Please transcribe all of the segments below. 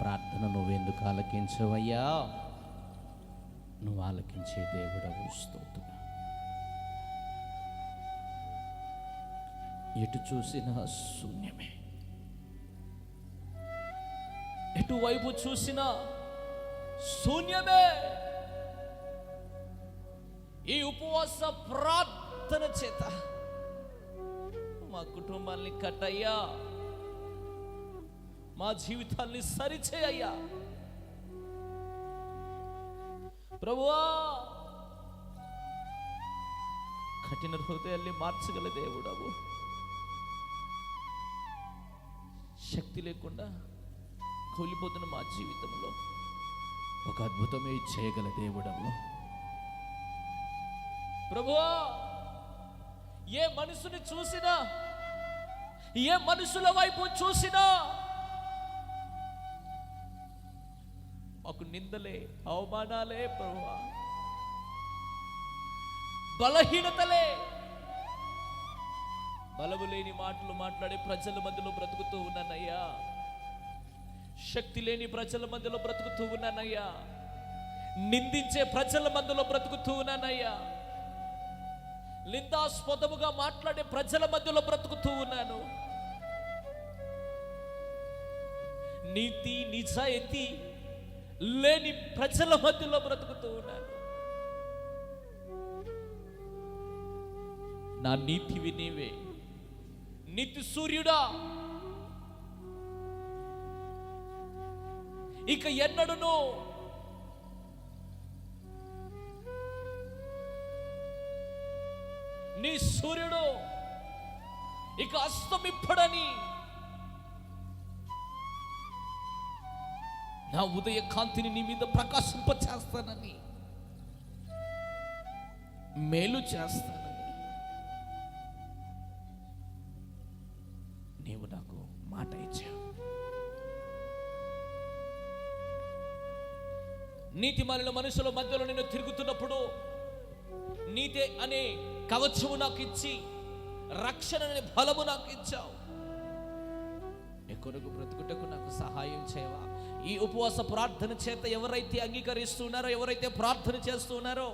ప్రార్థన నువ్వెందుకు ఆలకించవయ్యా? నువ్వు ఆలకించే దేవుడవు స్తోత్రం. ఎటు చూసినా శూన్యమే. ఎటువైపు చూసినా శూన్యమే. ఈ ఉపవాస ప్రార్థన చేత మా కుటుంబాన్ని కట్టయ్యా. మా జీవితాన్ని సరిచేయ్యా ప్రభువా కఠిన హృదయాల్ని మార్చగల దేవుడవు. శక్తి లేకుండా కూలిపోతున్న మా జీవితంలో ఒక అద్భుతమే చేయగల దేవుడవు. ప్రభువా ఏ మనుషుని చూసినా ఏ మనుషుల వైపు చూసినా మాకు నిందలే అవమానాలే ప్రభువా. బలహీనతలే. బలము లేని మాటలు మాట్లాడే ప్రజల మధ్యలో బ్రతుకుతూ ఉన్నానయ్యా. శక్తి లేని ప్రజల మధ్యలో బ్రతుకుతూ ఉన్నానయ్యా. నిందించే ప్రజల మధ్యలో బ్రతుకుతూ ఉన్నానయ్యా. నిందాస్పదముగా మాట్లాడే ప్రజల మధ్యలో బ్రతుకుతూ ఉన్నాను. నీతి నిజాయితీ లేని ప్రజల మధ్యలో బ్రతుకుతూ ఉన్నాను. నా నీతివి నీవే. నీతి సూర్యుడా. ఇక ఎన్నడును నీ సూర్యుడు ఇక అస్తమిప్పడని నా ఉదయ కాంతిని నీ మీద ప్రకాశింప చేస్తానని మేలు చేస్తానని. నీవు నాకు మాట ఇచ్చావు. నీతి మాలిన మనుషుల మధ్యలో నేను తిరుగుతున్నప్పుడు నీతే అనే కవచము నాకు ఇచ్చి రక్షణ అనే బలము నాకు ఇచ్చావు. నీ కొరకు బ్రతుకుటకు నాకు సహాయం చేయవా? ఈ ఉపవాస ప్రార్థన చేత ఎవరైతే అంగీకరిస్తున్నారో ఎవరైతే ప్రార్థన చేస్తున్నారో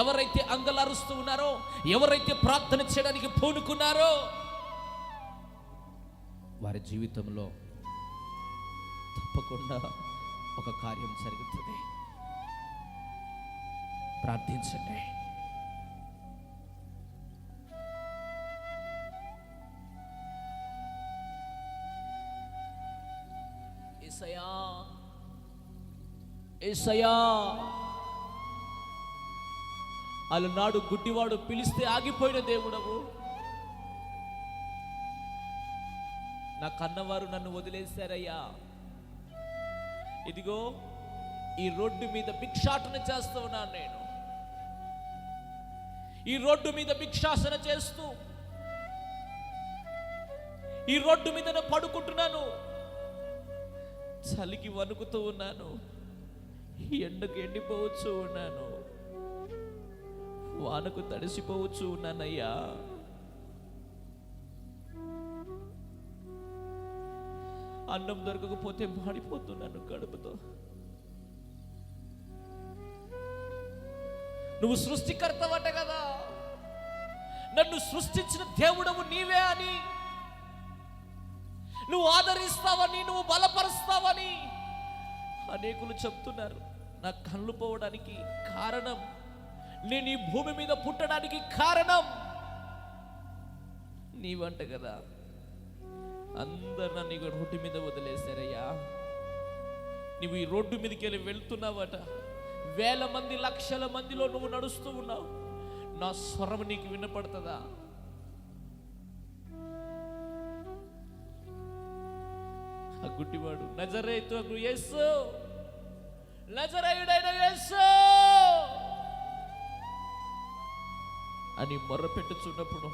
ఎవరైతే అంగలరుస్తూ ఉన్నారో ఎవరైతే ప్రార్థన చేయడానికి పూనుకున్నారో వారి జీవితంలో తప్పకుండా ఒక కార్యం జరుగుతుంది. ప్రార్థించండి. ఏసయా అలనాడు గుడ్డివాడు పిలిస్తే ఆగిపోయిన దేవుడవు. నా కన్నవారు నన్ను వదిలేశారయ్యా. ఇదిగో ఈ రోడ్డు మీద భిక్షాటన చేస్తూ ఉన్నాను నేను. ఈ రోడ్డు మీద భిక్షాసన చేస్తూ ఈ రోడ్డు మీద పడుకుంటున్నాను. చలికి వణుకుతూ ఉన్నాను. ఎండకు ఎండిపోవచ్చు ఉన్నాను వానకు తడిసిపోవచ్చు ఉన్నానయ్యా అన్నం దొరకకపోతే మాడిపోతున్నాను కడుపుతో. నువ్వు సృష్టికర్తవట కదా. నన్ను సృష్టించిన దేవుడవు నీవే అని. నువ్వు ఆదరిస్తావని నువ్వు బలపరుస్తావని. అనేకులు చెప్తున్నారు నా కళ్ళు పోవడానికి కారణం నేను ఈ భూమి మీద పుట్టడానికి కారణం. నీవంట కదా అందరు నన్ను ఇక్కడ రోడ్డు మీద వదిలేశారయ్యా. నువ్వు ఈ రోడ్డు మీదకి వెళ్ళి వెళ్తున్నావట. వేల మంది లక్షల మందిలో నువ్వు నడుస్తూ ఉన్నావు. నా స్వరం నీకు వినపడుతుందా? ఆ గుడ్డివాడు నజరేతు యేసు! నజరయుడైన యేసు! అని మొర్రపెట్టుచున్నప్పుడు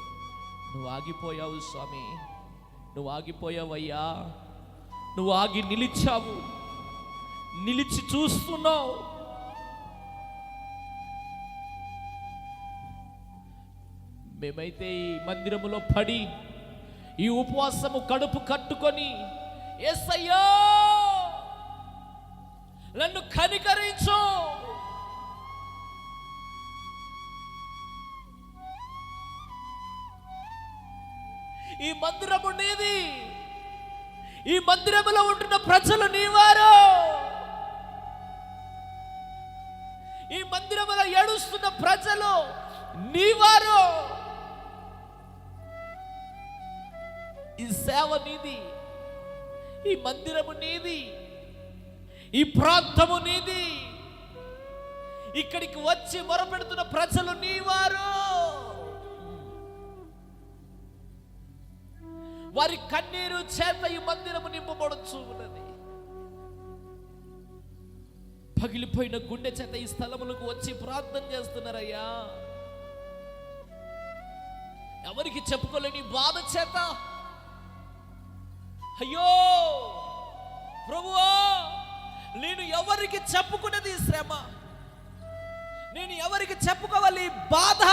నువ్వు ఆగిపోయావు స్వామి నువ్వు ఆగిపోయావయ్యా నువ్వు ఆగి నిలిచావు నిలిచి చూస్తున్నావు. మేమైతే ఈ మందిరములో పడి ఈ ఉపవాసము కడుపు కట్టుకొని ఎస్సయ్యో నన్ను కనికరించు! ఈ మందిరము నీది. ఈ మందిరములో ఉంటున్న ప్రజలు నీవారు. ఈ మందిరములో ఏడుస్తున్న ప్రజలు నీవారు. ఈ సేవ నీది. ఈ మందిరము నీది ఈ ప్రాంతము నీది. ఇక్కడికి వచ్చి మొరపెడుతున్న ప్రజలు నీవారు. వారి కన్నీరు చేత ఈ మందిరము నింపబడచ్చు ఉన్నది. పగిలిపోయిన గుండె చేత ఈ స్థలములకు వచ్చి ప్రార్థన చేస్తున్నారయ్యా. ఎవరికి చెప్పుకోలేని బాధ చేత అయ్యో! ప్రభువా నేను ఎవరికి చెప్పుకున్నది శ్రమ? నేను ఎవరికి చెప్పుకోవాలి బాధ?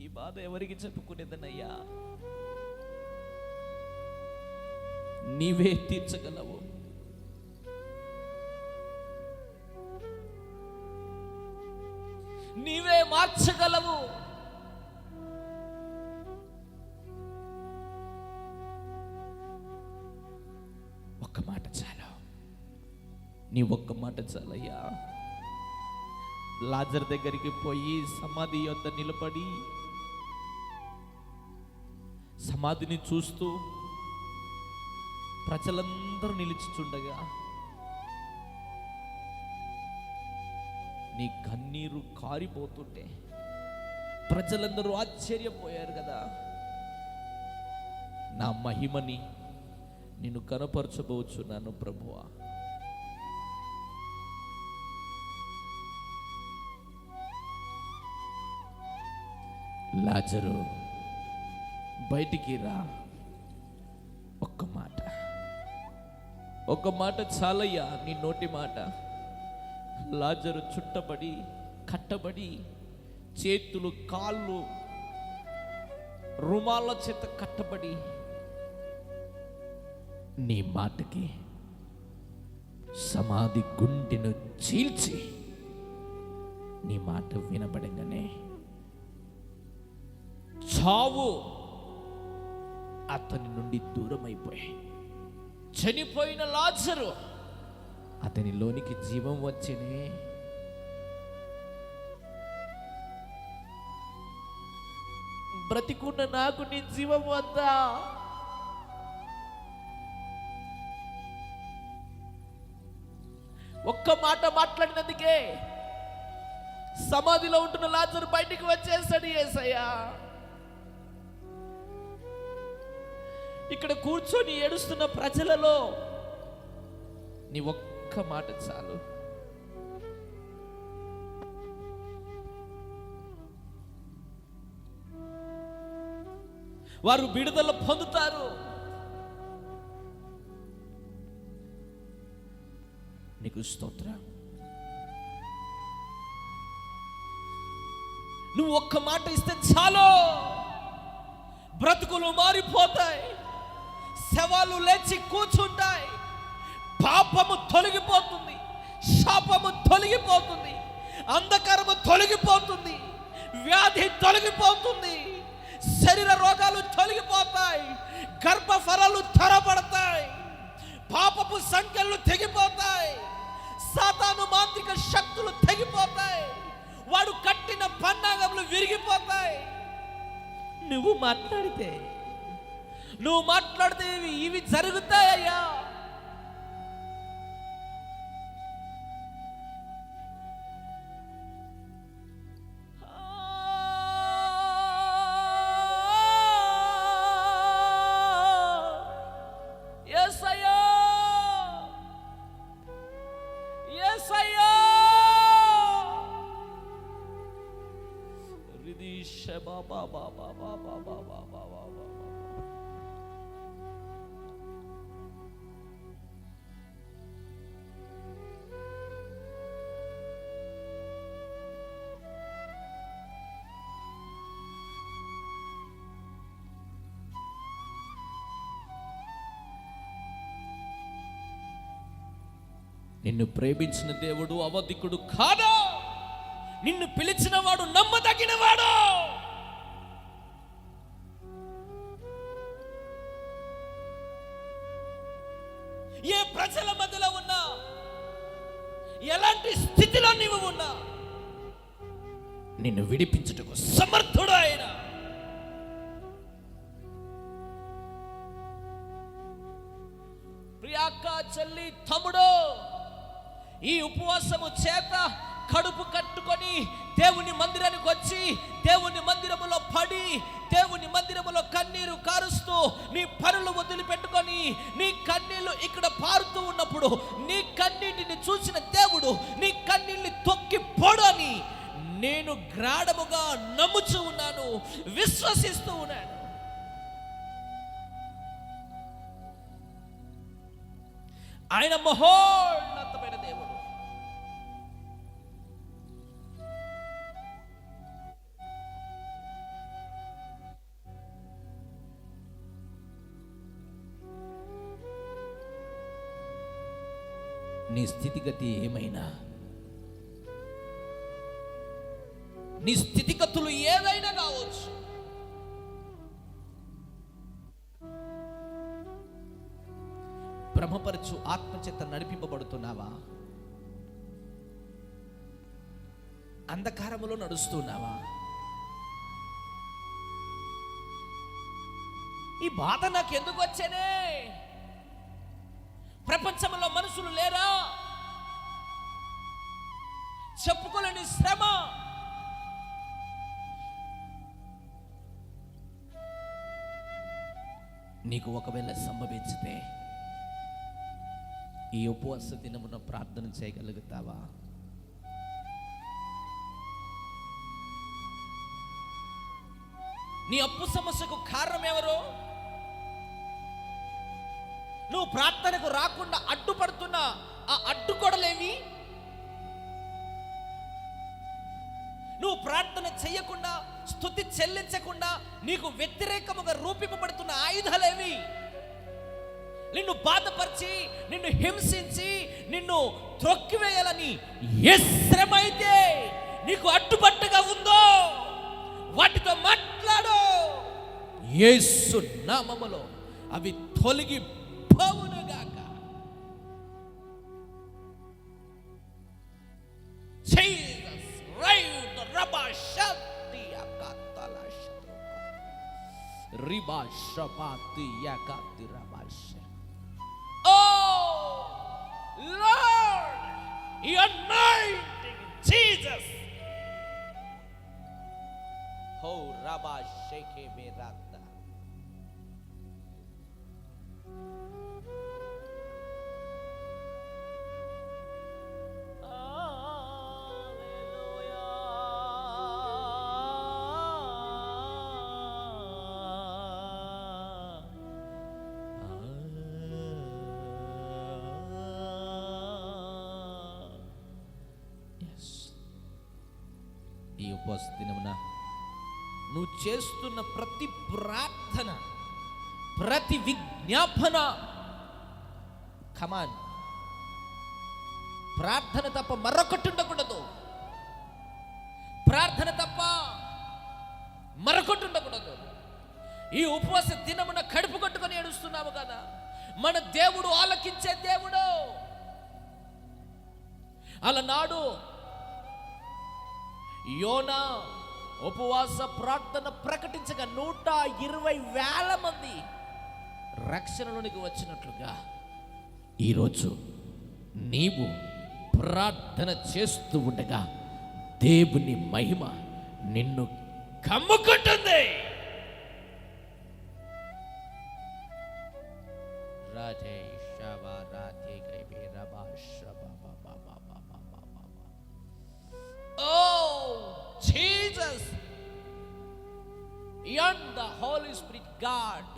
ఈ బాధ ఎవరికి చెప్పుకునేదనయ్యా నీవే తీర్చగలవు. నీవే మార్చగలవు. నీ ఒక్క మాట చాలయ్యా. లాజర్ దగ్గరికి పోయి సమాధి యొద్ద నిలబడి సమాధిని చూస్తూ ప్రజలందరూ నిలిచిచుండగా నీ కన్నీరు కారిపోతుంటే ప్రజలందరూ ఆశ్చర్యపోయారు కదా. నా మహిమని నేను కనపరచబోచున్నాను ప్రభువా. లాజరు బయటికి రా. ఒక్క మాట. ఒక్క మాట చాలయ్యా నీ నోటి మాట. లాజరు చుట్టబడి కట్టబడి చేతులు కాళ్ళు రుమాల చేత కట్టబడి నీ మాటకి సమాధి గుండెను చీల్చి నీ మాట వినబడంగానే చావు అతని నుండి దూరమైపోయాయి. చనిపోయిన లాజరు అతనిలోనికి జీవం వచ్చినే బ్రతికున్న నాకు నీ జీవం వద్దా? ఒక్క మాట మాట్లాడినందుకే సమాధిలో ఉంటున్న లాజరు బయటికి వచ్చేసాడు ఏసయ్యా ఇక్కడ కూర్చొని ఏడుస్తున్న ప్రజలలో నీ ఒక్క మాట చాలు. వారు విడుదల పొందుతారు. నీకు స్తోత్ర. నువ్వు ఒక్క మాట ఇస్తే చాలు. బ్రతుకులు మారిపోతాయి. శవాలు లేచి కూర్చుంటాయి. పాపము తొలగిపోతుంది. శాపము తొలగిపోతుంది. అంధకారము తొలగిపోతుంది. వ్యాధి తొలగిపోతుంది. శరీర రోగాలు తొలగిపోతాయి. గర్భఫలాలు తెరబడతాయి పాపపు సంఖ్యలు తెగిపోతాయి. సాతాను మాంత్రిక శక్తులు తెగిపోతాయి. వాడు కట్టిన పన్నాగములు విరిగిపోతాయి. నువ్వు మాట్లాడితే నువ్వు మాట్లాడితే ఇవి ఇవి జరుగుతాయ్యా యేసయ్యా యేసయ్యా రిదీష బాబా బాబా బాబా బాబా బాబా బాబా నిన్ను ప్రేమించిన దేవుడు అవధికుడు కాదా? నిన్ను పిలిచిన వాడు నమ్మదగిన వాడు ఏ ప్రజల మధ్యలో ఉన్నా ఎలాంటి స్థితిలో నీవు ఉన్నా నిన్ను విడిపించుటకు సమర్థ ఈ ఉపవాసము చేత కడుపు కట్టుకొని దేవుని మందిరానికి వచ్చి దేవుని మందిరములో పడి దేవుని మందిరములో కన్నీరు కారుస్తూ నీ పనులు వదిలిపెట్టుకొని నీ కన్నీళ్ళు ఇక్కడ పారుతూ ఉన్నప్పుడు నీ కన్నీటిని చూసిన దేవుడు నీ కన్నీళ్ళని తొక్కి పొడని నేను గ్రాడముగా నమ్ముచూ ఉన్నాను విశ్వసిస్తూ ఉన్నాను. ఆయన మహోన్నత నీ స్థితిగతి ఏమైనా? నీ స్థితిగతులు ఏదైనా కావచ్చు. భ్రమపరచు ఆత్మచేత నడిపింపబడుతున్నావా? అంధకారములో నడుస్తున్నావా? ఈ బాధ నాకు ఎందుకు వచ్చేనే? ప్రపంచంలో మనుషులు లేరా? చెప్పుకోలేని శ్రమ. నీకు ఒకవేళ సంభవించితే ఈ ఉపవాస దినమున ప్రార్థన చేయగలుగుతావా? నీ అప్పు సమస్యకు కారణం ఎవరు? నువ్వు ప్రార్థనకు రాకుండా అడ్డుపడుతున్న ఆ అడ్డుకొడలేవి నువ్వు ప్రార్థన చెయ్యకుండా స్థుతి చెల్లించకుండా నీకు వ్యతిరేకముగా రూపింపబడుతున్న ఆయుధాలేవి నిన్ను బాధపరిచి నిన్ను హింసించి నిన్ను త్రొక్కివేయాలని ఏ శ్రమ అయితే నీకు అడ్డుపట్టుగా ఉందో వాటితో మాట్లాడు. ఏసు నామములో అవి తొలగి పోవునుగాక Jesus, right, Rabba Shanti Akatala Shatruka. Riba Shapati Yakati Rabasha. Oh, Lord, your anointing, Jesus. Oh, Rabba Sheke Berata. ఈ ఉపవాస దినమున నువ్వు చేస్తున్న ప్రతి ప్రార్థన ప్రతి విజ్ఞాపన కమాన్ ప్రార్థన తప్ప మరొకటి ఉండకూడదు. ప్రార్థన తప్ప మరొకటి ఉండకూడదు. ఈ ఉపవాస దినమున కడుపు కట్టుకొని ఏడుస్తున్నాము కదా. మన దేవుడు ఆలకించే దేవుడు. అలనాడు యోనా ఉపవాస ప్రార్థన ప్రకటించగా నూట ఇరవై వేల మంది రక్షణలోనికి వచ్చినట్లుగా ఈరోజు నీవు ప్రార్థన చేస్తూ ఉండగా దేవుని మహిమ నిన్ను కమ్ముకుంటుంది. రాధే శవ రాధే గైబే రబా శబ బ. Jesus! Beyond the Holy Spirit God.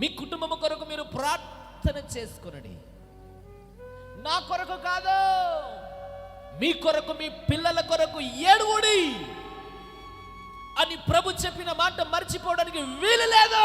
మీ కుటుంబం కొరకు మీరు ప్రార్థన చేసుకునండి నా కొరకు కాదు మీ కొరకు మీ పిల్లల కొరకు ఏడువుడి అని ప్రభు చెప్పిన మాట మర్చిపోవడానికి వీలు లేదు